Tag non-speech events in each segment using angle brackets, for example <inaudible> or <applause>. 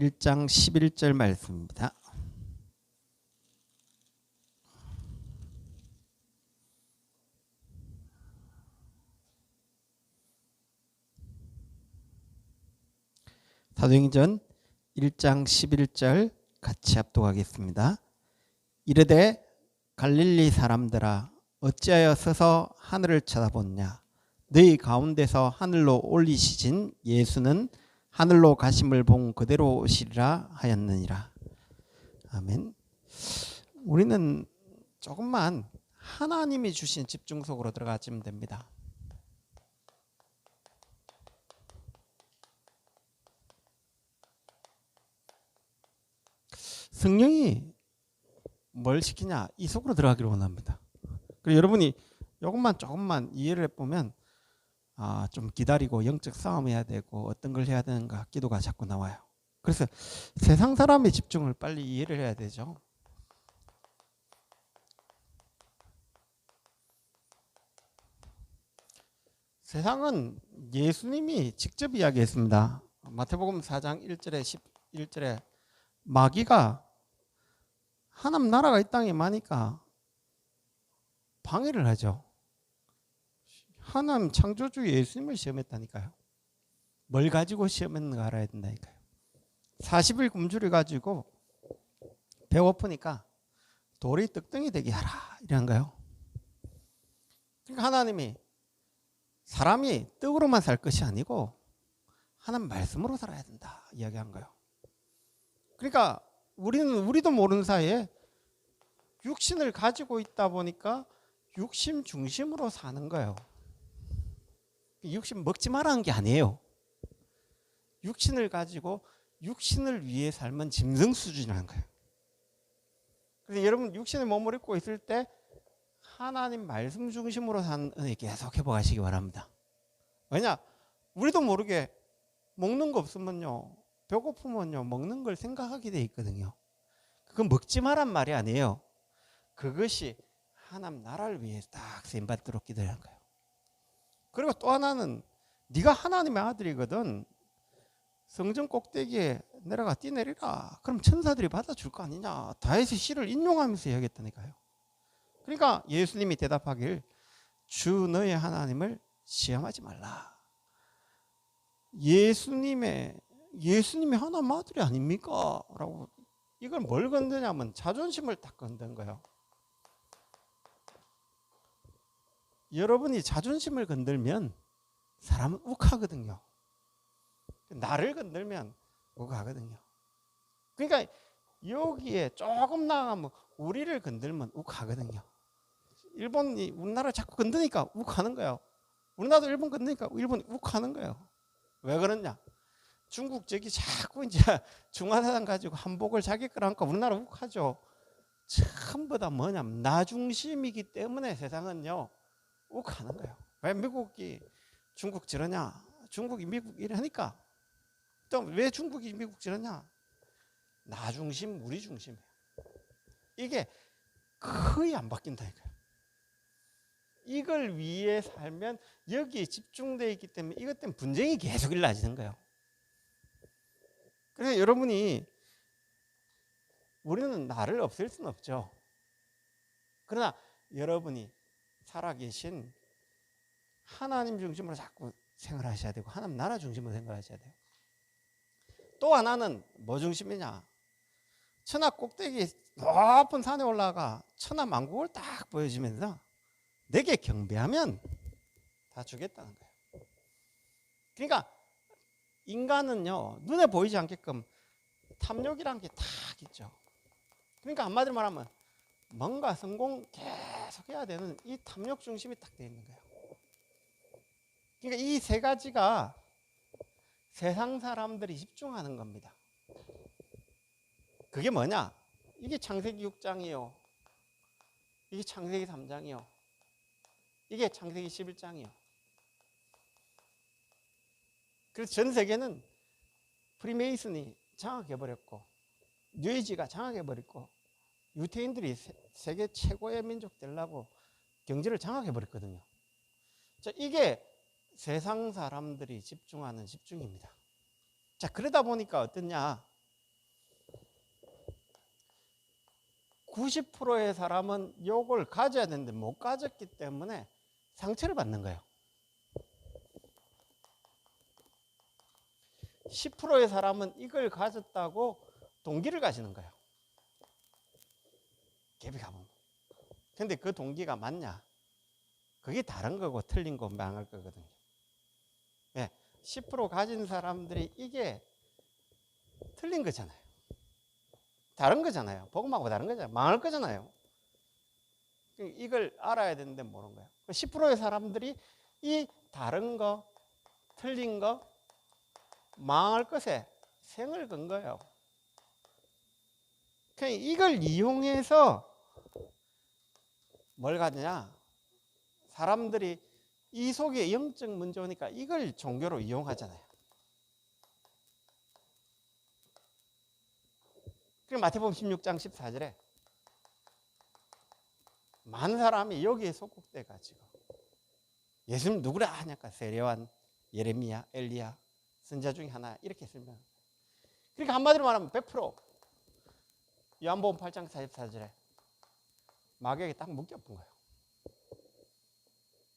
1장 11절 말씀입니다. 사도행전 1장 11절 같이 합독하겠습니다. 이르되 갈릴리 사람들아 어찌하여 서서 하늘을 쳐다보냐 너희 가운데서 하늘로 올리시진 예수는 하늘로 가심을 본 그대로 오시리라 하였느니라. 아멘. 우리는 조금만 하나님이 주신 집중 속으로 들어가시면 됩니다. 성령이 뭘 시키냐 이 속으로 들어가기를 원합니다. 그리고 여러분이 이것만 조금만 이해를 해보면 아, 좀 기다리고 영적 싸움해야 되고 어떤 걸 해야 되는가 기도가 자꾸 나와요. 그래서 세상 사람의 집중을 빨리 이해를 해야 되죠. 세상은 예수님이 직접 이야기했습니다. 마태복음 4장 1절에 11절에 마귀가 하나님 나라가 이 땅에 많으니까 방해를 하죠. 하나님 창조주 예수님을 시험했다니까요. 뭘 가지고 시험했는가 알아야 된다니까요. 40일 굶주려 가지고 배고프니까 돌이 떡덩이 되게 하라 이런가요? 그러니까 하나님이 사람이 떡으로만 살 것이 아니고 하나님 말씀으로 살아야 된다 이야기한 거예요. 그러니까 우리는 우리도 모르는 사이에 육신을 가지고 있다 보니까 육심 중심으로 사는 거예요. 육신 먹지 말라는 게 아니에요. 육신을 가지고 육신을 위해 삶은 짐승 수준이라는 거예요. 그래서 여러분 육신의 몸을 입고 있을 때 하나님 말씀 중심으로 사는 은혜 계속 해보시기 바랍니다. 왜냐? 우리도 모르게 먹는 거 없으면요. 배고프면요. 먹는 걸 생각하게 돼 있거든요. 그건 먹지 말란 말이 아니에요. 그것이 하나님 나라를 위해 딱 쓰임받도록 기도한 거예요. 그리고 또 하나는 네가 하나님의 아들이거든. 성전 꼭대기에 내려가 뛰내리라. 그럼 천사들이 받아줄 거 아니냐. 다윗의 시를 인용하면서 이야기했다니까요. 그러니까 예수님이 대답하길 주 너의 하나님을 시험하지 말라. 예수님의 예수님이 하나님 아들이 아닙니까? 라고 이걸 뭘 건드냐면 자존심을 딱 건든 거예요. 여러분이 자존심을 건들면 사람은 욱하거든요. 나를 건들면 욱하거든요. 그러니까 여기에 조금 나가면 우리를 건들면 욱하거든요. 일본이 우리나라 자꾸 건드니까 욱하는 거예요. 우리나라도 일본 건드니까 일본이 욱하는 거예요. 왜 그러냐? 중국 저기 자꾸 이제 <laughs> 중화사상 가지고 한복을 자기 거라 하니까 우리나라 욱하죠. 전부 다 뭐냐면 나 중심이기 때문에 세상은요 욱 하는 거예요. 왜 미국이 중국 저러냐? 중국이 미국 이러니까 또 왜 중국이 미국 저러냐? 나 중심, 우리 중심이에요. 이게 거의 안 바뀐다니까요. 이걸 위해 살면 여기에 집중되어 있기 때문에 이것 때문에 분쟁이 계속 일어나지는 거예요. 그래서 여러분이 우리는 나를 없앨 수는 없죠. 그러나 여러분이 살아계신 하나님 중심으로 자꾸 생활하셔야 되고 하나님 나라 중심으로 생각하셔야 돼요. 또 하나는 뭐 중심이냐? 천하 꼭대기 높은 산에 올라가 천하 만국을 딱 보여주면서 내게 경배하면 다 주겠다는 거예요. 그러니까 인간은요 눈에 보이지 않게끔 탐욕이란 게 딱 있죠. 그러니까 한마디로 말하면 뭔가 성공 계속 해야 되는 이 탐욕 중심이 딱 되어 있는 거예요. 그러니까 이 세 가지가 세상 사람들이 집중하는 겁니다. 그게 뭐냐? 이게 창세기 6장이요. 이게 창세기 3장이요. 이게 창세기 11장이요. 그래서 전 세계는 프리메이슨이 장악해버렸고, 뉴에이지가 장악해버렸고, 유태인들이 세계 최고의 민족 되려고 경제를 장악해 버렸거든요. 자, 이게 세상 사람들이 집중하는 집중입니다. 자, 그러다 보니까 어떻냐? 90%의 사람은 욕을 가져야 되는데 못 가졌기 때문에 상처를 받는 거예요. 10%의 사람은 이걸 가졌다고 동기를 가지는 거예요. 갭이 가면. 근데 그 동기가 맞냐? 그게 다른 거고 틀린 거 망할 거거든요. 예, 10% 가진 사람들이 이게 틀린 거잖아요. 다른 거잖아요. 복음하고 다른 거잖아요. 망할 거잖아요. 이걸 알아야 되는데 모르는 거예요. 10%의 사람들이 이 다른 거, 틀린 거, 망할 것에 생을 건 거예요. 그냥 이걸 이용해서 뭘 가느냐? 사람들이 이 속에 영적 문제 오니까 이걸 종교로 이용하잖아요. 그럼 마태복음 16장 14절에 많은 사람이 여기에 속국돼 가지고 예수님 누구라 하냐까 세례완, 예레미야, 엘리야 선자 중에 하나 이렇게 설명. 그러니까 한마디로 말하면 100% 요한복음 8장 44절에 마귀에게 딱 묶여본 거예요.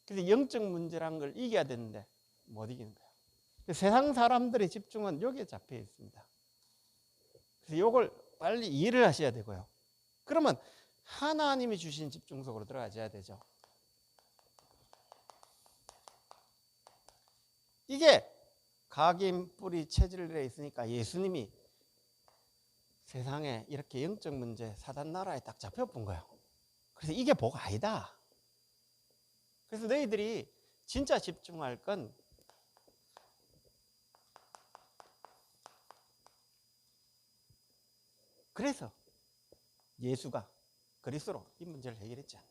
그래서 영적 문제란 걸 이겨야 되는데 못 이기는 거예요. 세상 사람들의 집중은 여기에 잡혀 있습니다. 그래서 이걸 빨리 이해를 하셔야 되고요. 그러면 하나님이 주신 집중 속으로 들어가셔야 되죠. 이게 각인 뿌리 체질에 있으니까 예수님이 세상에 이렇게 영적 문제 사단 나라에 딱 잡혀본 거예요. 그래서 이게 복 아니다. 그래서 너희들이 진짜 집중할 건 그래서 예수가 그리스도로 이 문제를 해결했지 않냐.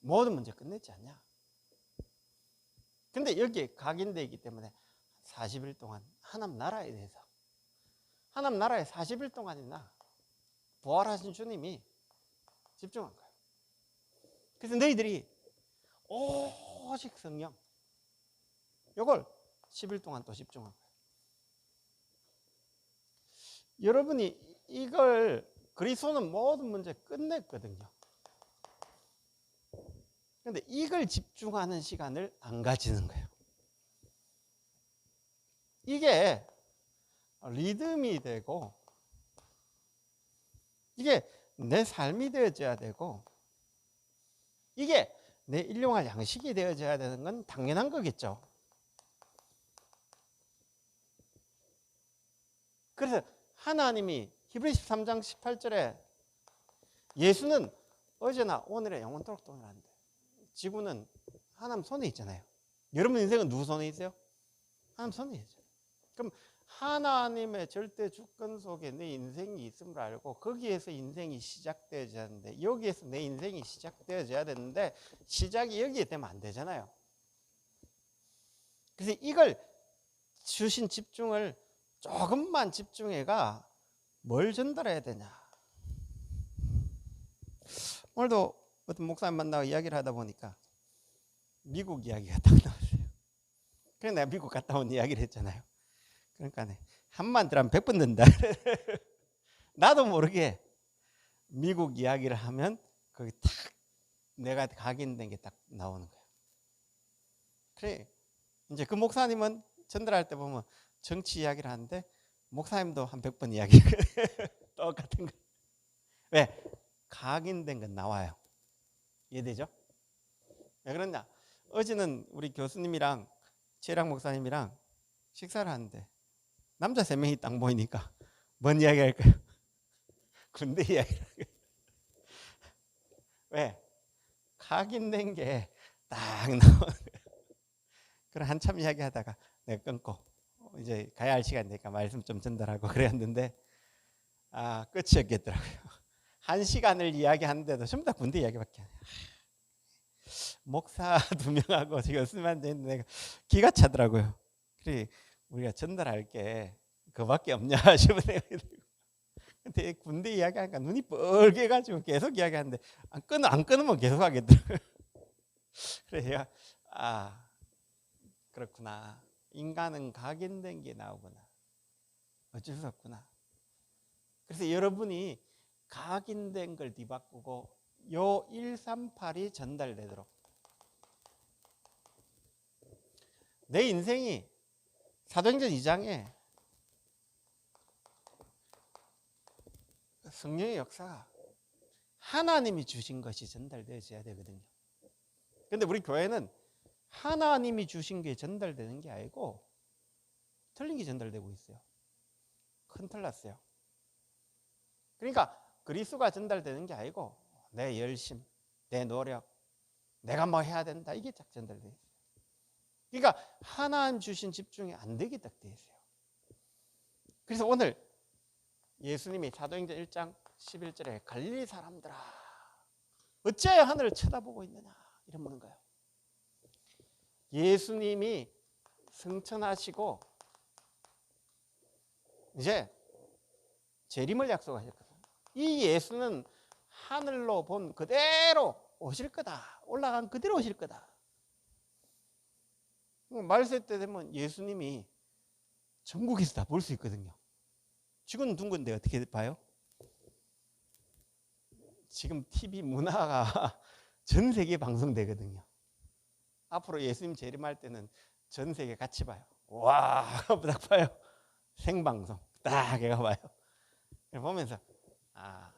모든 문제 끝냈지 않냐. 근데 여기에 각인되어 있기 때문에 40일 동안 하나님 나라에 대해서 하나님 나라에 40일 동안이나 부활하신 주님이 집중한 거예요. 그래서 너희들이 오직 성령 이걸 10일 동안 또 집중한 거예요. 여러분이 이걸 그리스도는 모든 문제 끝냈거든요. 근데 이걸 집중하는 시간을 안 가지는 거예요. 이게 리듬이 되고 이게 내 삶이 되어져야 되고 이게 내 일용할 양식이 되어져야 되는 건 당연한 거겠죠. 그래서 하나님이 히브리 13장 18절에 예수는 어제나 오늘의 영원토록 동일한데 지구는 하나님 손에 있잖아요. 여러분 인생은 누구 손에 있어요? 하나님 손에 있죠. 그럼 하나님의 절대 주권 속에 내 인생이 있음을 알고 거기에서 인생이 시작되어야 하는데 여기에서 내 인생이 시작되어야 되는데 시작이 여기에 되면 안 되잖아요. 그래서 이걸 주신 집중을 조금만 집중해가 뭘 전달해야 되냐. 오늘도 어떤 목사님 만나고 이야기를 하다 보니까 미국 이야기가 딱 나왔어요. 그래서 내가 미국 갔다 온 이야기를 했잖아요. 그러니까 한만 들으면 백번 든다. <laughs> 나도 모르게 미국 이야기를 하면 거기 탁 내가 각인된 게 딱 나오는 거야. 그래 이제 그 목사님은 전달할 때 보면 정치 이야기를 하는데 목사님도 한 100번 이야기 <laughs> 똑같은 거. 왜? 각인된 건 나와요. 이해되죠? 왜 그러냐? 어제는 우리 교수님이랑 최랑 목사님이랑 식사를 하는데 남자 세 명이 딱 모이니까 뭔 이야기 할까요? <laughs> 군대 이야기. 왜? 각인된 게 딱 나오는. <laughs> 그래 한참 이야기하다가 내가 끊고 이제 가야 할 시간 되니까 말씀 좀 전달하고 <laughs> 그랬는데 아 끝이 없겠더라고요. 한 시간을 이야기하는데도 전부 다 군대 이야기밖에 안 해요. 목사 두 명하고 지금 쓰면 되는데 내가 기가 차더라고요. 그래 우리가 전달할 게 그밖에 없냐 <laughs> 싶은 생각이 들고. 근데 군대 이야기하니까 눈이 뻘게 가지고 계속 이야기하는데 안 끊, 안 끊으면 계속 하겠더라고요. <laughs> 그래서 제가 아 그렇구나. 인간은 각인된 게 나오구나. 어쩔 수 없구나. 그래서 여러분이 각인된 걸 뒤바꾸고 요 138이 전달되도록 내 인생이 사도행전 2장에 성령의 역사가 하나님이 주신 것이 전달되어져야 되거든요. 근데 우리 교회는 하나님이 주신 게 전달되는 게 아니고 틀린 게 전달되고 있어요. 큰틀 났어요. 그러니까 그리스도가 전달되는 게 아니고 내 열심, 내 노력, 내가 뭐 해야 된다 이게 딱 전달돼 있어요. 그러니까 하나님 주신 집중이 안 되게 딱돼 있어요. 그래서 오늘 예수님이 사도행전 1장 11절에 갈릴리 사람들아 어찌하여 하늘을 쳐다보고 있느냐 이런 묻는 거예요. 예수님이 승천하시고 이제 재림을 약속하셨거든요. 이 예수는 하늘로 본 그대로 오실 거다. 올라간 그대로 오실 거다. 말세 때 되면 예수님이 전국에서 다 볼 수 있거든요. 지금 둔 건데 어떻게 봐요? 지금 TV 문화가 <laughs> 전 세계 방송되거든요. 앞으로 예수님 재림할 때는 전 세계 같이 봐요. 와, 딱 봐요. 생방송 딱 해가 봐요. 보면서 아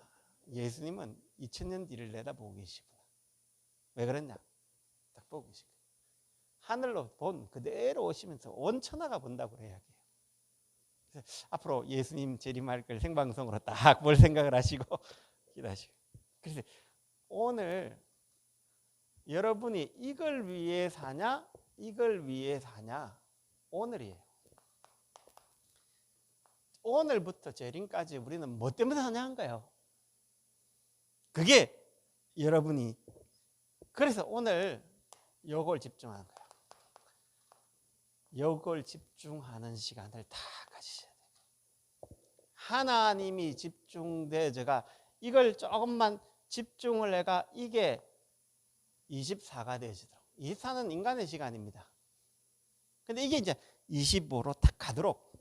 예수님은 2000년 뒤를 내다보고 계시구나. 왜 그랬냐? 딱 보고 계시고 하늘로 본 그대로 오시면서 온 천하가 본다고 그래야 돼요. 앞으로 예수님 재림할 걸 생방송으로 딱 볼 생각을 하시고 <laughs> 기도하시고. 그래서 오늘 여러분이 이걸 위해 사냐, 이걸 위해 사냐, 오늘이에요. 오늘부터 재림까지 우리는 뭐 때문에 사냐 한 거예요. 그게 여러분이 그래서 오늘 요걸 집중하는 거예요. 요걸 집중하는 시간을 다 가지셔야 돼요. 하나님이 집중돼 제가 이걸 조금만 집중을 해가 이게 24가 되어지도록 24는 인간의 시간입니다. 근데 이게 이제 25로 딱 가도록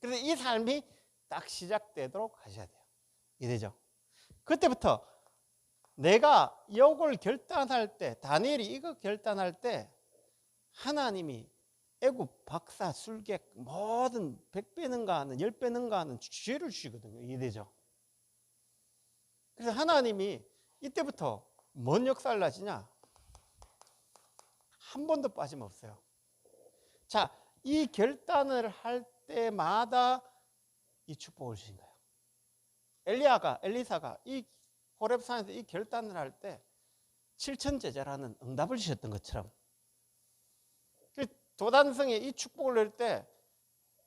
그래서 이 삶이 딱 시작되도록 하셔야 돼요. 이래죠. 그때부터 내가 이걸 결단할 때 다니엘이 이거 결단할 때 하나님이 애굽 박사 술객 모든 100배 는가 하는 10배 는가 하는 죄를 주시거든요. 이래죠. 그래서 하나님이 이때부터 뭔 역사를 하시냐? 한 번도 빠짐없어요. 자, 이 결단을 할 때마다 이 축복을 주신 거예요. 엘리야가 엘리사가 이 호렙산에서 이 결단을 할때 7천 제자라는 응답을 주셨던 것처럼 그 도단성에 이 축복을 낼 때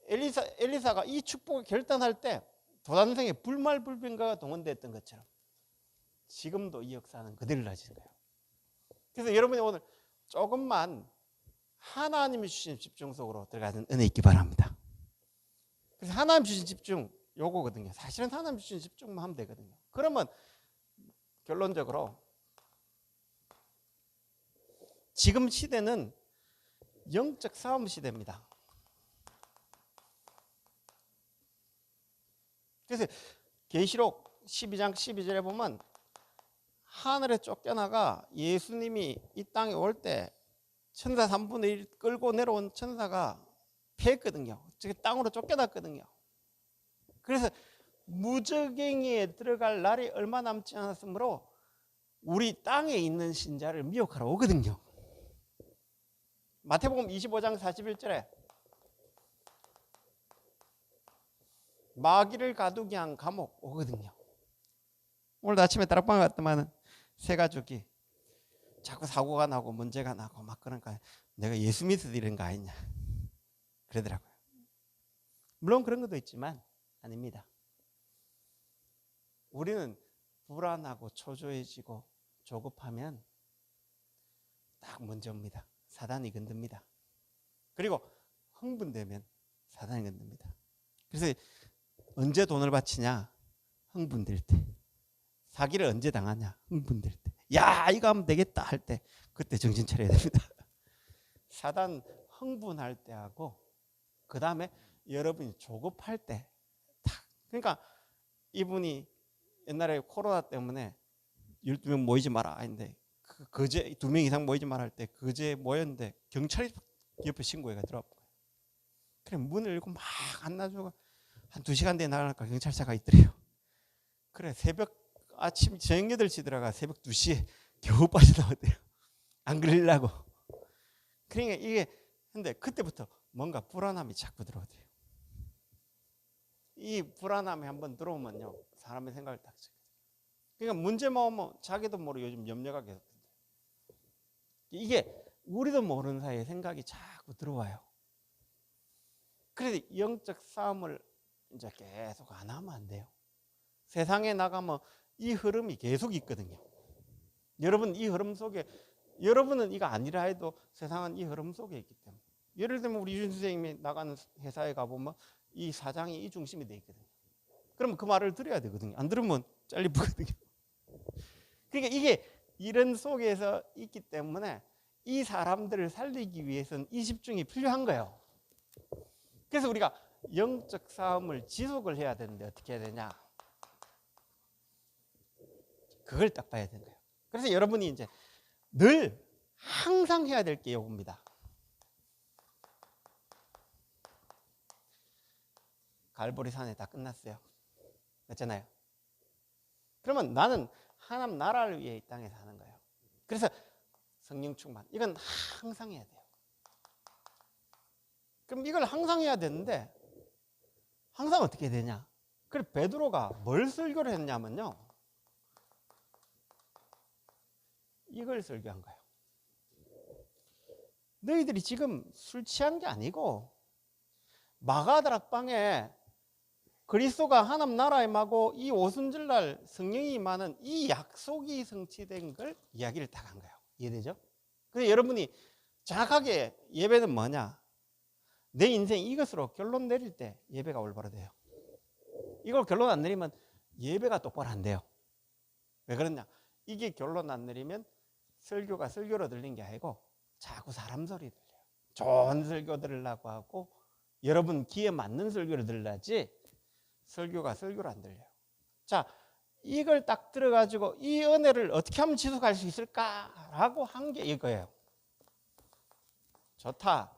엘리사 엘리사가 이 축복을 결단할 때 도단성에 불말불변가가 동원됐던 것처럼 지금도 이 역사는 그대로 하시는 거예요. 그래서 여러분이 오늘 조금만 하나님이 주신 집중 속으로 들어가는 은혜 있기 바랍니다. 그래서 하나님 주신 집중 요거거든요. 사실은 하나님 주신 집중만 하면 되거든요. 그러면 결론적으로 지금 시대는 영적 싸움 시대입니다. 그래서 계시록 12장 12절에 보면 하늘에 쫓겨나가 예수님이 이 땅에 올 때 천사 3분의 1 끌고 내려온 천사가 패했거든요. 즉 땅으로 쫓겨났거든요. 그래서 무적행에 들어갈 날이 얼마 남지 않았으므로 우리 땅에 있는 신자를 미혹하러 오거든요. 마태복음 25장 41절에 마귀를 가두기 한 감옥 오거든요. 오늘 아침에 다락방 갔더만은 세 가족이 자꾸 사고가 나고 문제가 나고 막 그러니까 내가 예수 믿어서 이런 거 아니냐 그러더라고요. 물론 그런 것도 있지만 아닙니다. 우리는 불안하고 초조해지고 조급하면 딱 문제입니다. 사단이 건듭니다. 그리고 흥분되면 사단이 건듭니다. 그래서 언제 돈을 바치냐? 흥분될 때. 사기를 언제 당하냐? 흥분될 때. 야, 이거 하면 되겠다 할 때. 그때 정신 차려야 됩니다. <laughs> 사단 흥분할 때 하고 그 다음에 여러분이 조급할 때 딱. 그러니까 이분이 옛날에 코로나 때문에 12명 모이지 마라 했는데 그 거제 두 명 이상 모이지 마라 할때 거제 모였는데 경찰이 옆에 신고해가 거예요. 그래 문을 열고 막 안 놔주고 한 두 시간 뒤에 나가니까 경찰차가 있더래요. 그래 새벽 아침 저녁 8시 들어가 새벽 2시에 겨우 <laughs> 빠져나왔대요. 안 그러려고. 그러니까 이게 근데 그때부터 뭔가 불안함이 자꾸 들어오대요. 이 불안함이 한번 들어오면요 사람의 생각을 딱. 그러니까 문제만 오면 자기도 모르게 요즘 염려가 계속. 이게 우리도 모르는 사이에 생각이 자꾸 들어와요. 그래서 영적 싸움을 이제 계속 안 하면 안 돼요. 세상에 나가면 이 흐름이 계속 있거든요. 여러분 이 흐름 속에 여러분은 이거 아니라 해도 세상은 이 흐름 속에 있기 때문에 예를 들면 우리 유준 선생님이 나가는 회사에 가보면 이 사장이 이 중심이 돼 있거든요. 그러면 그 말을 들어야 되거든요. 안 들으면 잘리거든요. <laughs> 그러니까 이게 이런 속에서 있기 때문에 이 사람들을 살리기 위해서는 이 집중이 필요한 거예요. 그래서 우리가 영적 싸움을 지속을 해야 되는데 어떻게 해야 되냐? 그걸 딱 봐야 되는 거예요. 그래서 여러분이 이제 늘 항상 해야 될게 이겁니다. 갈보리 산에 다 끝났어요. 맞잖아요. 그러면 나는 하나님 나라를 위해 이 땅에 사는 거예요. 그래서 성령 충만 이건 항상 해야 돼요. 그럼 이걸 항상 해야 되는데 항상 어떻게 되냐? 그래 베드로가 뭘 설교를 했냐면요. 이걸 설교한 거예요. 너희들이 지금 술 취한 게 아니고 마가다락방에 그리스도가 하나님 나라에 임하고 이 오순절 날 성령이 임하는 이 약속이 성취된 걸 이야기를 딱 한 거예요. 이해되죠? 그래서 여러분이 정확하게 예배는 뭐냐? 내 인생 이것으로 결론 내릴 때 예배가 올바로 돼요. 이걸 결론 안 내리면 예배가 똑바로 안 돼요. 왜 그러냐? 이게 결론 안 내리면 설교가 설교로 들린 게 아니고 자꾸 사람 소리 들려요. 좋은 설교 들으려고 하고 여러분 귀에 맞는 설교를 들라지 설교가 설교로 안 들려요. 자, 이걸 딱 들어가지고 이 은혜를 어떻게 하면 지속할 수 있을까라고 한 게 이거예요. 좋다.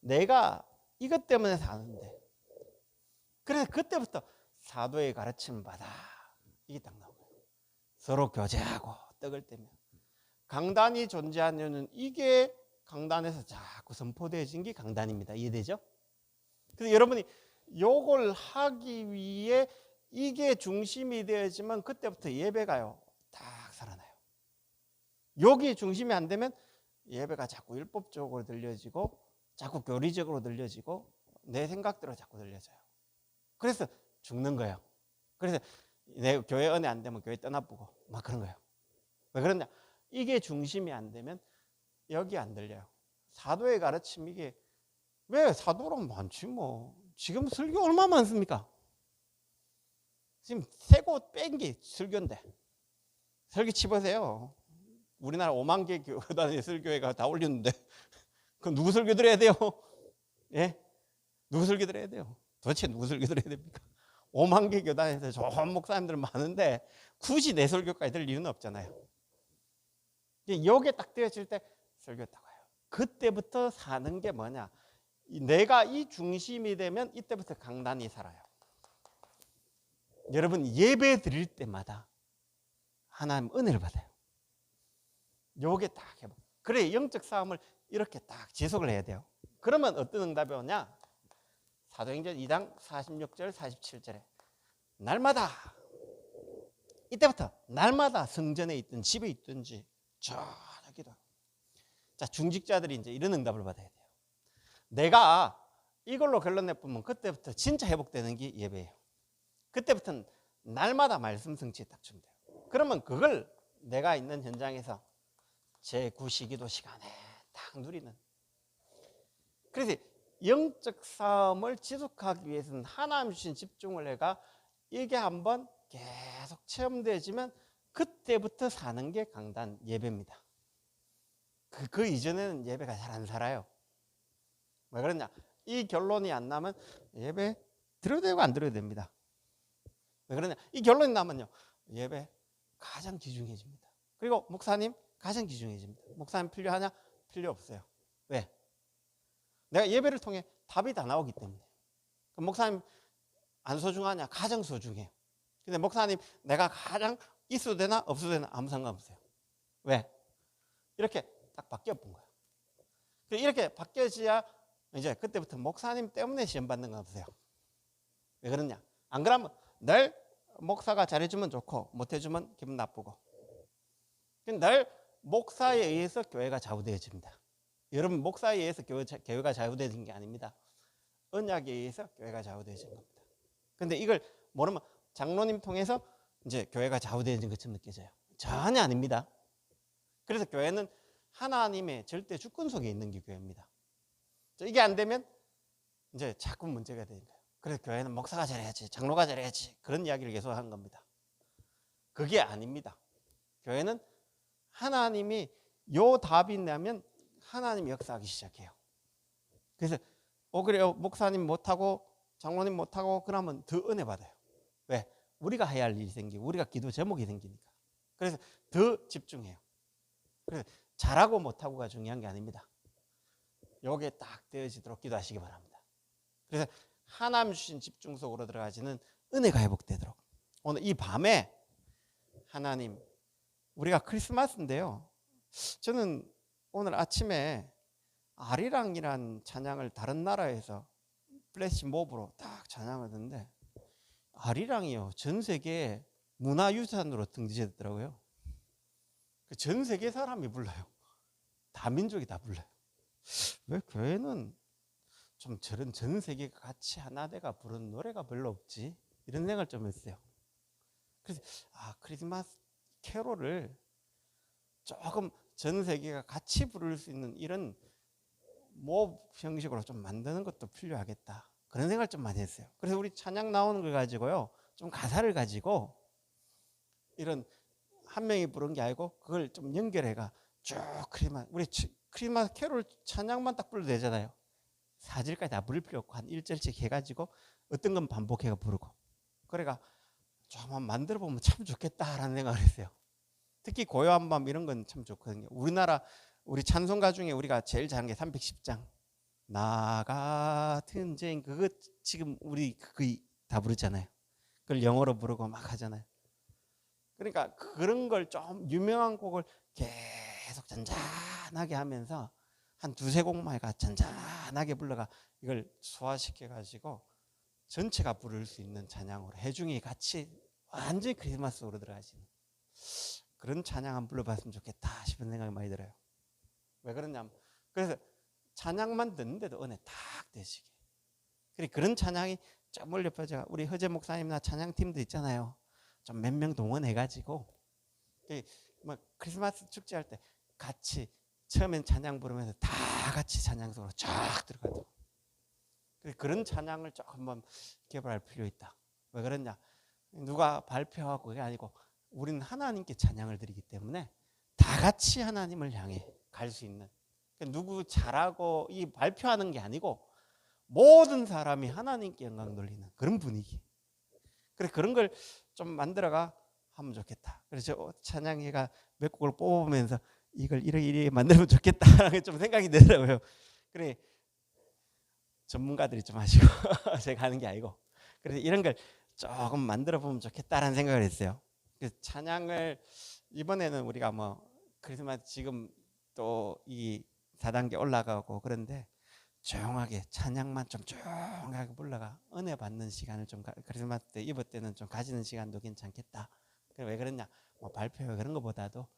내가 이것 때문에 사는데. 그래서 그때부터 사도의 가르침 받아. 이게 딱 거예요. 서로 교제하고 떡을 떼면. 강단이 존재하는 이게 강단에서 자꾸 선포되어진 게 강단입니다. 이해되죠? 그래서 여러분이 요걸 하기 위해 이게 중심이 되어지만 그때부터 예배가요 딱 살아나요. 여기 중심이 안 되면 예배가 자꾸 율법적으로 들려지고 자꾸 교리적으로 들려지고 내 생각대로 자꾸 들려져요. 그래서 죽는 거예요. 그래서 내 교회 은혜 안 되면 교회 떠나보고 막 그런 거예요. 왜 그러냐? 이게 중심이 안 되면 여기 안 들려요. 사도의 가르침 이게 왜 사도랑 많지 뭐. 지금 설교 얼마 많습니까? 지금 세고 뺀 게 설교인데. 설교 치보세요. 우리나라 5만 개 교단의 설교회가 다 올렸는데 그 누구 설교 들어야 돼요? 예? 누구 설교 들어야 돼요? 도대체 누구 설교 들어야 됩니까? 5만 개 교단에서 좋은 목사님들 많은데 굳이 내 설교까지 들 이유는 없잖아요. 여기에 딱 되어질 때 설교했다고 해요. 그때부터 사는 게 뭐냐? 내가 이 중심이 되면 이때부터 강단이 살아요. 여러분 예배 드릴 때마다 하나님 은혜를 받아요. 요게 딱 해봐. 그래 영적 싸움을 이렇게 딱 지속을 해야 돼요. 그러면 어떤 응답이 오냐? 사도행전 2장 46절 47절에 날마다 이때부터 날마다 성전에 있든 집에 있든지 저기도 자 중직자들이 이제 이런 응답을 받아야 돼요. 내가 이걸로 결론 내보면 그때부터 진짜 회복되는 게 예배예요. 그때부터는 날마다 말씀 성취에 딱 돼요. 그러면 그걸 내가 있는 현장에서 제 구시기도 시간에 딱 누리는. 그래서 영적 싸움을 지속하기 위해서는 하나님 주신 집중을 해가 이게 한번 계속 체험되지만 그때부터 사는 게 강단 예배입니다. 그, 그 이전에는 예배가 잘 안 살아요. 왜 그러냐? 이 결론이 안 나면 예배 들어도 되고 안 들어도 됩니다. 왜 그러냐? 이 결론이 나면요. 예배 가장 귀중해집니다. 그리고 목사님 가장 귀중해집니다. 목사님 필요하냐? 필요 없어요. 왜? 내가 예배를 통해 답이 다 나오기 때문에. 목사님 안 소중하냐? 가장 소중해요. 근데 목사님 내가 가장 있어도 되나 없어도 되나 아무 상관없어요. 왜? 이렇게 딱 바뀌어 본 거야. 이렇게 바뀌어져야 이제 그때부터 목사님 때문에 시험 받는 건 없어요. 왜 그러냐? 안 그러면 늘 목사가 잘해주면 좋고 못해주면 기분 나쁘고 늘 목사에 의해서 교회가 좌우되어집니다. 여러분 목사에 의해서 교회, 교회가 좌우되는 게 아닙니다. 언약에 의해서 교회가 좌우되어진 겁니다. 근데 이걸 모르면 장로님 통해서 이제 교회가 좌우되어진 것처럼 느껴져요. 전혀 아닙니다. 그래서 교회는 하나님의 절대 주권 속에 있는 게 교회입니다. 이게 안 되면 이제 자꾸 문제가 되는 거예요. 그래서 교회는 목사가 잘해야지, 장로가 잘해야지 그런 이야기를 계속 한 겁니다. 그게 아닙니다. 교회는 하나님이 요 답이 나면 하나님이 역사하기 시작해요. 그래서 어 그래요 목사님 못하고 장로님 못하고 그러면 더 은혜 받아요. 왜? 우리가 해야 할 일이 생기고 우리가 기도 제목이 생기니까. 그래서 더 집중해요. 그래서 잘하고 못하고가 중요한 게 아닙니다. 요게 딱 되어지도록 기도하시기 바랍니다. 그래서 하나님 주신 집중 속으로 들어가지는 은혜가 회복되도록 오늘 이 밤에 하나님 우리가 크리스마스인데요. 저는 오늘 아침에 아리랑이란 찬양을 다른 나라에서 플래시 몹으로 딱 찬양을 듣는데 아리랑이요 전 세계 문화유산으로 등재됐더라고요. 그전 세계 사람이 불러요. 다 민족이 다 불러요. 왜 교회는 좀 저런 전 세계가 같이 하나 돼가 부른 노래가 별로 없지? 이런 생각을 좀 했어요. 그래서 아 크리스마스 캐롤을 조금 전 세계가 같이 부를 수 있는 이런 모 형식으로 좀 만드는 것도 필요하겠다. 그런 생각을 좀 많이 했어요. 그래서 우리 찬양 나오는 걸 가지고요. 좀 가사를 가지고 이런 한 명이 부른 게 아니고 그걸 좀 연결해가 쭉 크리스마스 우리 크리스마스 캐롤 찬양만 딱 불러도 되잖아요. 사절까지 다 부를 필요 없고 한 1절씩 해가지고 어떤 건 반복해가 부르고 그래가 좀 만들어 보면 참 좋겠다라는 생각을 했어요. 특히 고요한 밤 이런 건 참 좋거든요. 우리나라 우리 찬송가 중에 우리가 제일 잘하는 게 310장. 나 같은 죄인 그거 지금 우리 그거 다 부르잖아요. 그걸 영어로 부르고 막 하잖아요. 그러니까 그런 걸 좀 유명한 곡을 계속 잔잔하게 하면서 한 두세 곡만 가 잔잔하게 불러가 이걸 소화시켜 가지고 전체가 부를 수 있는 찬양으로 해중이 같이 완전히 크리스마스로 들어가시는 그런 찬양 한번 불러봤으면 좋겠다 싶은 생각이 많이 들어요. 왜 그러냐면 그래서 찬양만 듣는데도 은혜 탁 되시게. 그래 그런 찬양이 쫙 몰려 퍼져. 우리 허재 목사님이나 찬양팀도 있잖아요. 좀 몇 명 동원해가지고 뭐 크리스마스 축제할 때 같이 처음엔 찬양 부르면서 다 같이 찬양 속으로 쫙 들어가도. 그래 그런 찬양을 좀 한번 개발할 필요 있다. 왜 그러냐? 누가 발표하고 그게 아니고 우리는 하나님께 찬양을 드리기 때문에 다 같이 하나님을 향해 갈 수 있는 그러니까 누구 잘하고 이 발표하는 게 아니고 모든 사람이 하나님께 영광 돌리는 그런 분위기. 그래 그런 걸 좀 만들어가 하면 좋겠다. 그래서 찬양회가 몇 곡을 뽑으면서 이걸 이렇게 이렇게 만들면 좋겠다라는 <laughs> 좀 생각이 들더라고요. 그래 전문가들이 좀 하시고 <laughs> 제가 하는 게 아니고 그래서 이런 걸 조금 만들어 보면 좋겠다라는 생각을 했어요. 그 찬양을 이번에는 우리가 뭐 크리스마스 지금 또 이 4단계 올라가고 그런데 조용하게 찬양만 좀 조용하게 불러가 은혜 받는 시간을 좀 크리스마스 때 이브 때는 좀 가지는 시간도 괜찮겠다. 왜 그러냐? 뭐 발표 그런 것보다도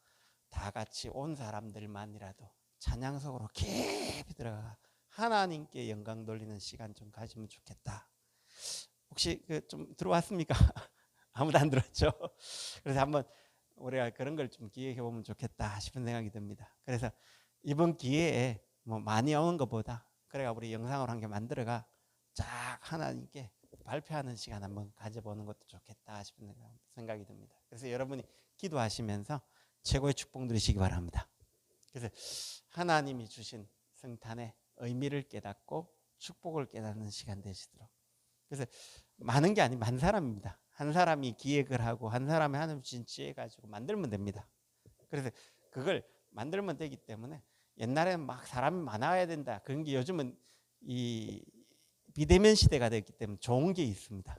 다 같이 온 사람들만이라도 찬양 속으로 깊이 들어가 하나님께 영광 돌리는 시간 좀 가지면 좋겠다. 혹시 그 좀 들어왔습니까? <laughs> 아무도 안 들었죠. 그래서 한번 우리가 그런 걸 좀 기획해 보면 좋겠다 싶은 생각이 듭니다. 그래서 이번 기회에 뭐 많이 오는 것보다 그래가 우리 영상으로 한 개 만들어가 쫙 하나님께 발표하는 시간 한번 가져보는 것도 좋겠다 싶은 생각이 듭니다. 그래서 여러분이 기도하시면서 최고의 축복 누리시기 바랍니다. 그래서 하나님이 주신 성탄의 의미를 깨닫고 축복을 깨닫는 시간 되시도록. 그래서 많은 게 아닌 만 사람입니다. 한 사람이 기획을 하고 한 사람이 하는 주신 지혜 가지고 만들면 됩니다. 그래서 그걸 만들면 되기 때문에 옛날에는 막 사람이 많아야 된다. 그런 게 요즘은 이 비대면 시대가 됐기 때문에 좋은 게 있습니다.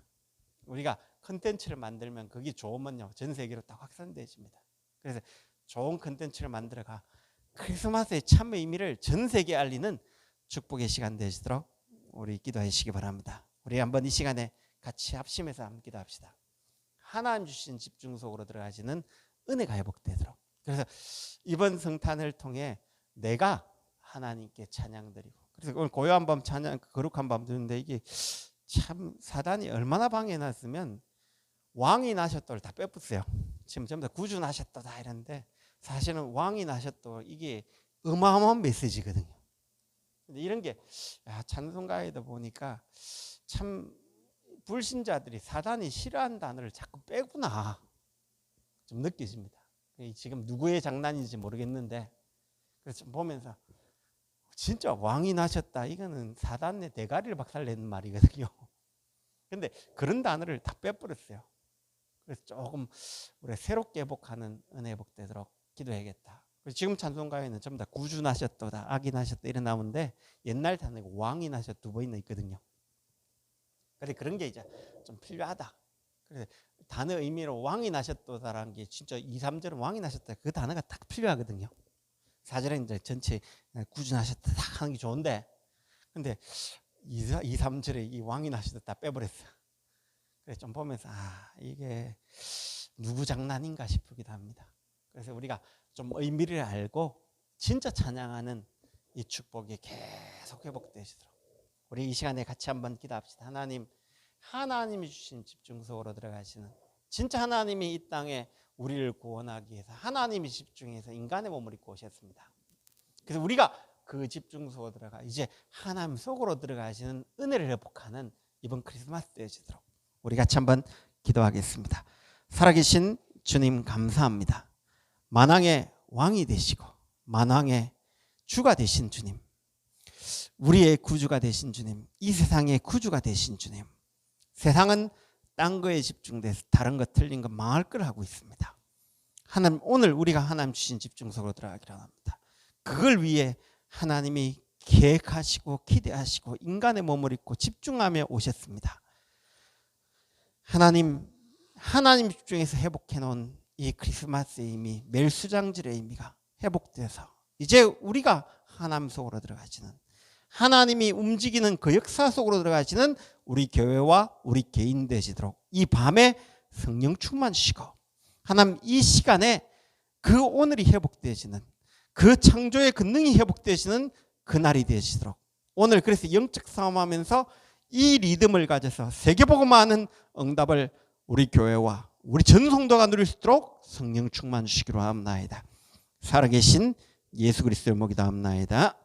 우리가 컨텐츠를 만들면 그게 좋으면요 전 세계로 다 확산되집니다. 그래서 좋은 컨텐츠를 만들어가 크리스마스의 참 의미를 전 세계에 알리는 축복의 시간 되시도록 우리 기도해 주시기 바랍니다. 우리 한번 이 시간에 같이 합심해서 한번 기도합시다. 하나님 주신 집중 속으로 들어가시는 은혜가 회복되도록. 그래서 이번 성탄을 통해 내가 하나님께 찬양드리고 그래서 오늘 고요한 밤 찬양 거룩한 밤 드는데 이게 참 사단이 얼마나 방해놨으면 왕이 나셨도를 다 빼붙어요. 지금 전부 다 구주 나셨도다 이랬는데 사실은 왕이 나셨도 이게 어마어마한 메시지거든요. 근데 이런 게 야, 찬송가에도 보니까 참 불신자들이 사단이 싫어하는 단어를 자꾸 빼구나 좀 느껴집니다. 지금 누구의 장난인지 모르겠는데 그래서 좀 보면서 진짜 왕이 나셨다 이거는 사단의 대가리를 박살내는 말이거든요. 근데 그런 단어를 다 빼버렸어요. 그래서 조금 우리 새롭게 회복하는 은혜 회복되도록 기도해야겠다. 지금 찬송가에는 전부 다 구주 나셨도다, 악이 나셨다 이런 나오는데 옛날 단어가 왕이 나셨 두 번이나 있거든요. 그래 그런 게 이제 좀 필요하다. 그래서 단어 의미로 왕이 나셨도다라는 게 진짜 2, 3절은 왕이 나셨다 그 단어가 딱 필요하거든요. 4절은 이제 전체 구주 나셨다 딱 하는 게 좋은데 근데 2, 2 3절에 이 왕이 나셨다 다 빼버렸어. 그래서 좀 보면서 아 이게 누구 장난인가 싶기도 합니다. 그래서 우리가 좀 의미를 알고 진짜 찬양하는 이 축복이 계속 회복되시도록 우리 이 시간에 같이 한번 기도합시다. 하나님, 하나님이 주신 집중 속으로 들어가시는 진짜 하나님이 이 땅에 우리를 구원하기 위해서 하나님이 집중해서 인간의 몸을 입고 오셨습니다. 그래서 우리가 그 집중 속으로 들어가 이제 하나님 속으로 들어가시는 은혜를 회복하는 이번 크리스마스 되시도록 우리 같이 한번 기도하겠습니다. 살아계신 주님 감사합니다. 만왕의 왕이 되시고 만왕의 주가 되신 주님. 우리의 구주가 되신 주님, 이 세상의 구주가 되신 주님. 세상은 딴 거에 집중돼서 다른 거 틀린 거 망할 걸 하고 있습니다. 하나님 오늘 우리가 하나님 주신 집중속으로 들어가기를 합니다. 그걸 위해 하나님이 계획하시고 기대하시고 인간의 몸을 입고 집중하며 오셨습니다. 하나님 하나님 집중해서 회복해 놓은 이 크리스마스의 의미, 멜수장질의 의미가 회복돼서 이제 우리가 하나님 속으로 들어가지는 하나님이 움직이는 그 역사 속으로 들어가시는 우리 교회와 우리 개인 되시도록 이 밤에 성령 충만시고 하나님 이 시간에 그 오늘이 회복되시는 그 창조의 근능이 회복되시는 그날이 되시도록 오늘 그래서 영적 싸움하면서 이 리듬을 가져서 세계보고만은 응답을 우리 교회와 우리 전 성도가 누릴 수 있도록 성령 충만 주시기로 합나이다. 살아계신 예수 그리스도의 목이 다음나이다.